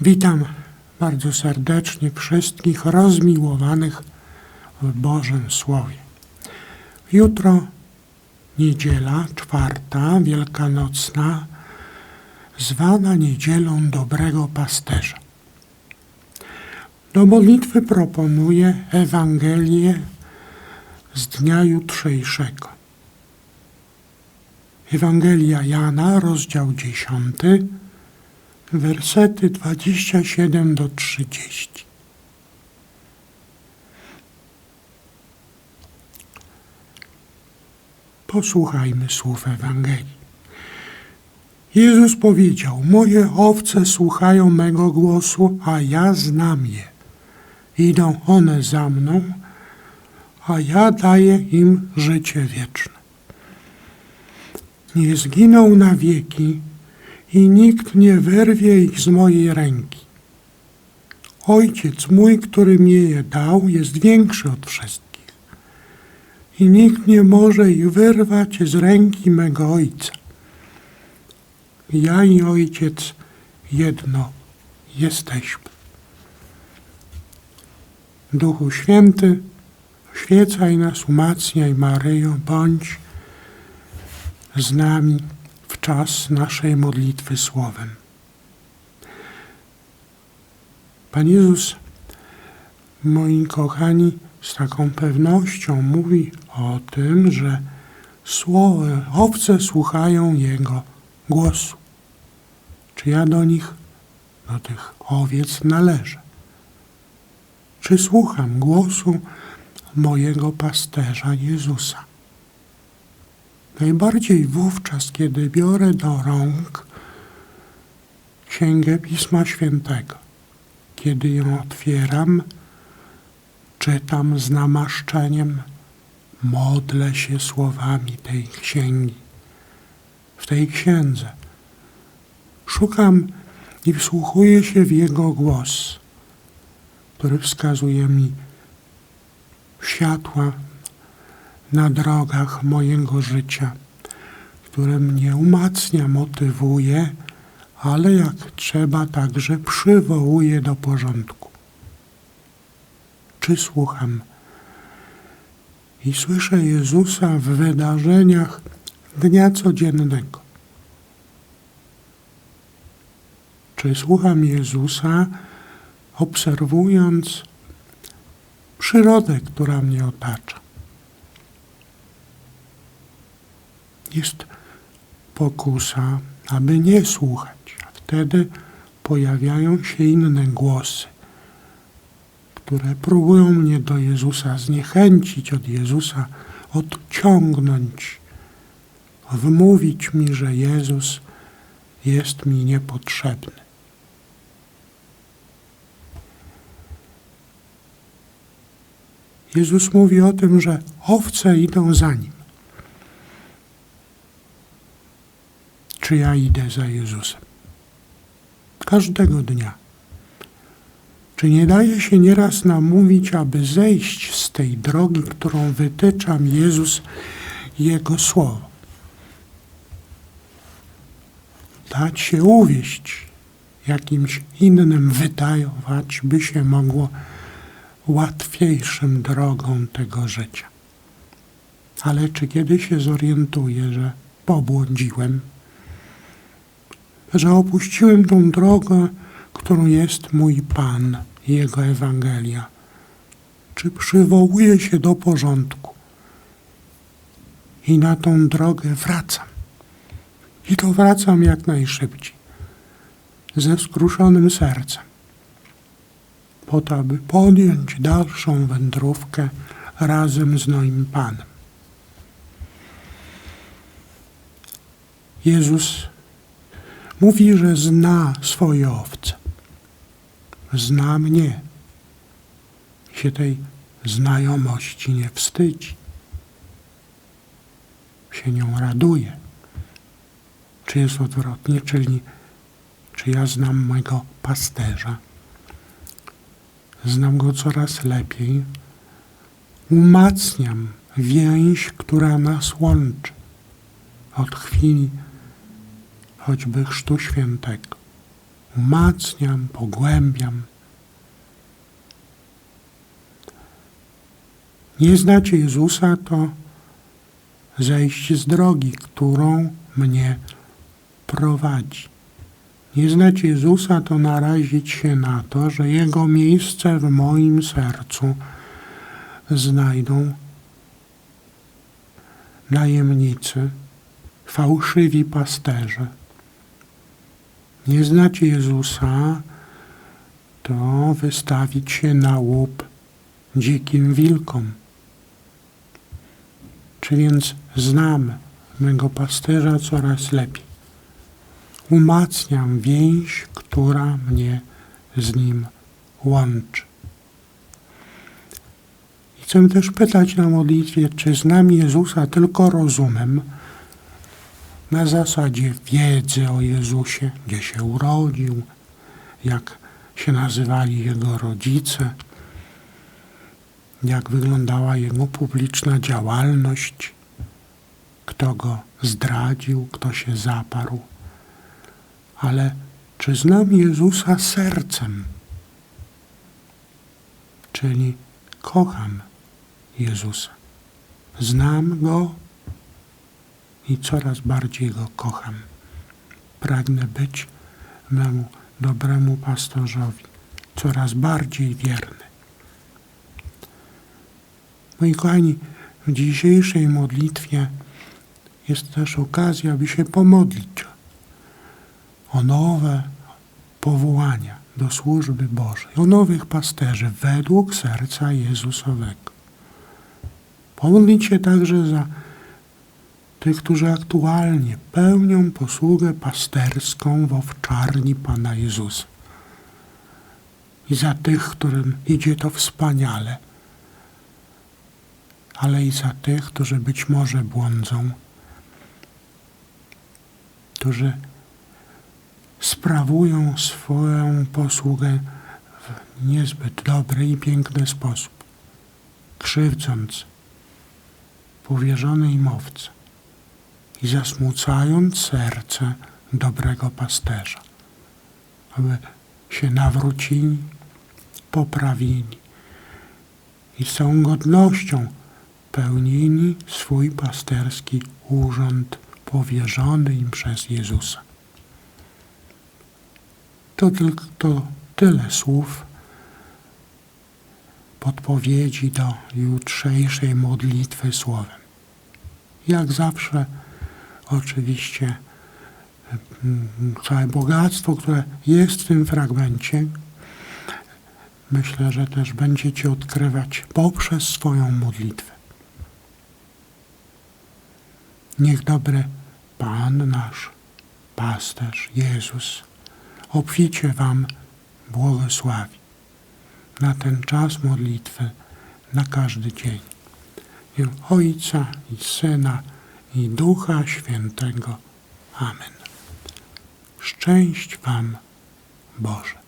Witam bardzo serdecznie wszystkich rozmiłowanych w Bożym Słowie. Jutro niedziela, czwarta, wielkanocna, zwana niedzielą dobrego pasterza. Do modlitwy proponuję Ewangelię z dnia jutrzejszego. Ewangelia Jana, rozdział 10, wersety 27 do 30. Posłuchajmy słów Ewangelii. Jezus powiedział: Moje owce słuchają mego głosu, a ja znam je. Idą one za mną, a ja daję im życie wieczne. Nie zginą na wieki i nikt nie wyrwie ich z mojej ręki. Ojciec mój, który mnie je dał, jest większy od wszystkich i nikt nie może ich wyrwać z ręki mego Ojca. Ja i Ojciec jedno jesteśmy. Duchu Święty, świecaj nas, umacniaj Maryjo, bądź z nami czas naszej modlitwy słowem. Pan Jezus, moi kochani, z taką pewnością mówi o tym, że słowo, owce słuchają Jego głosu. Czy ja do nich, do tych owiec należę? Czy słucham głosu mojego pasterza Jezusa? Najbardziej wówczas, kiedy biorę do rąk Księgę Pisma Świętego, kiedy ją otwieram, czytam z namaszczeniem, modlę się słowami tej księgi. W tej księdze szukam i wsłuchuję się w Jego głos, który wskazuje mi światła na drogach mojego życia, które mnie umacnia, motywuje, ale jak trzeba także przywołuje do porządku. Czy słucham i słyszę Jezusa w wydarzeniach dnia codziennego? Czy słucham Jezusa, obserwując przyrodę, która mnie otacza? Jest pokusa, aby nie słuchać. A wtedy pojawiają się inne głosy, które próbują mnie do Jezusa zniechęcić, od Jezusa odciągnąć, wmówić mi, że Jezus jest mi niepotrzebny. Jezus mówi o tym, że owce idą za nim. Czy ja idę za Jezusem. Każdego dnia. Czy nie daje się nieraz namówić, aby zejść z tej drogi, którą wytycza mi Jezus Jego Słowo? Dać się uwieść jakimś innym, wydawać by się mogło łatwiejszym drogą tego życia. Ale czy kiedy się zorientuję, że pobłądziłem, że opuściłem tą drogę, którą jest mój Pan, Jego Ewangelia. Czy przywołuję się do porządku i na tą drogę wracam. I to wracam jak najszybciej, ze skruszonym sercem, po to, aby podjąć dalszą wędrówkę razem z moim Panem. Jezus Mówi, że zna swoje owce. Zna mnie. Się tej znajomości nie wstydzi. Się nią raduje. Czy jest odwrotnie, czyli czy ja znam mojego pasterza? Znam go coraz lepiej. Umacniam więź, która nas łączy od chwili choćby Chrztu Świętego. umacniam, pogłębiam. Nie znać Jezusa to zejść z drogi, którą mnie prowadzi. Nie znać Jezusa to narazić się na to, że Jego miejsce w moim sercu znajdą najemnicy, fałszywi pasterze. Nie znać Jezusa to wystawić się na łup dzikim wilkom. Czy więc znam mego pasterza coraz lepiej. Umacniam więź, która mnie z nim łączy. Chcę też pytać na modlitwie, czy znam Jezusa tylko rozumem, na zasadzie wiedzy o Jezusie, gdzie się urodził, jak się nazywali jego rodzice, jak wyglądała jego publiczna działalność, kto go zdradził, kto się zaparł. Ale czy znam Jezusa sercem? Czyli kocham Jezusa. Znam Go i coraz bardziej Go kocham. Pragnę być memu dobremu pastorzowi coraz bardziej wierny. Moi kochani, w dzisiejszej modlitwie jest też okazja, aby się pomodlić o nowe powołania do służby Bożej, o nowych pasterzy według serca Jezusowego. Pomodlić się także za tych, którzy aktualnie pełnią posługę pasterską w owczarni Pana Jezusa. I za tych, którym idzie to wspaniale, ale i za tych, którzy być może błądzą, którzy sprawują swoją posługę w niezbyt dobry i piękny sposób, krzywdząc powierzone im owce zasmucając serce dobrego pasterza, aby się nawrócili, poprawili i z całą godnością pełnili swój pasterski urząd powierzony im przez Jezusa. To tylko to tyle słów podpowiedzi do jutrzejszej modlitwy słowem. Jak zawsze, oczywiście, mm, całe bogactwo, które jest w tym fragmencie, myślę, że też będziecie odkrywać poprzez swoją modlitwę. Niech dobry Pan nasz, pasterz Jezus, obficie Wam błogosławi na ten czas modlitwy, na każdy dzień. Ojca i Syna i Ducha Świętego. Amen. Szczęść Wam Boże.